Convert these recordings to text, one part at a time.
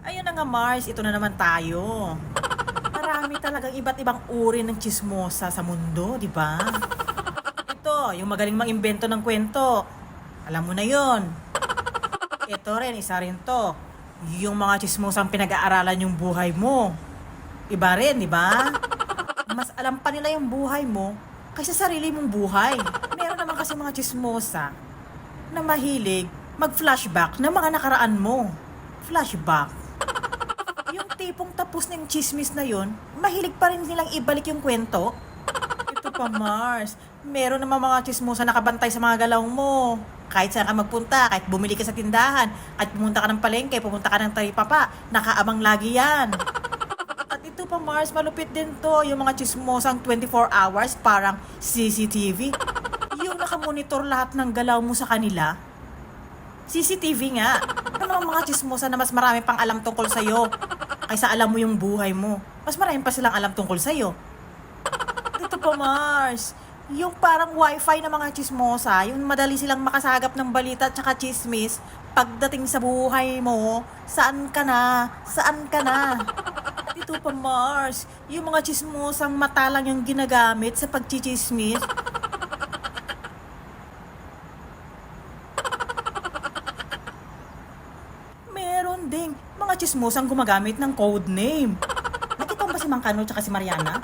Ayun na nga Mars, ito na naman tayo. Marami talagang iba't ibang uri ng chismosa sa mundo, di ba? Ito, yung magaling mang-imbento ng kwento. Alam mo na yon. Ito rin, isa rin to. Yung mga chismosang pinag-aaralan yung buhay mo. Iba rin, di ba? Mas alam pa nila yung buhay mo kaysa sarili mong buhay. Meron naman kasi mga chismosa na mahilig mag-flashback ng mga nakaraan mo. Flashback. Yung tipong tapos ng chismis na yon, mahilig pa rin nilang ibalik yung kwento. Ito pa, Mars. Meron naman mga chismosa nakabantay sa mga galaw mo. Kahit saan ka magpunta, kahit bumili ka sa tindahan, kahit pumunta ka ng palengke, pumunta ka ng taripapa, nakaabang lagi yan. At ito pa, Mars, malupit din to. Yung mga chismosang 24 hours, parang CCTV. Yung nakamonitor lahat ng galaw mo sa kanila. CCTV nga. Ano ang mga chismosa na mas marami pang alam tungkol sa'yo kaysa alam mo yung buhay mo. Mas marami pa silang alam tungkol sa'yo. Dito pa, Mars. Yung parang wifi ng mga chismosa, yung madali silang makasagap ng balita at saka chismis, pagdating sa buhay mo, saan ka na? Saan ka na? Dito pa, Mars. Yung mga chismosang mata lang yung ginagamit sa pagchichismis, Meron ding mga chismosang gumagamit ng code name. Nakita mo ba si Mang Kano tsaka si Mariana?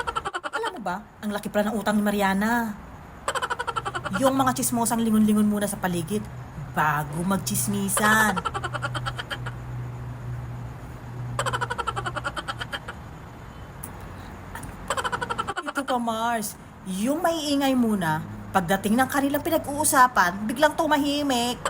Alam mo ba, ang laki pala ng utang ni Mariana. Yung mga chismosang lingon-lingon muna sa paligid bago magchismisan. Ito pa Mars, yung maiingay muna, pagdating ng kanilang pinag-uusapan, biglang tumahimik.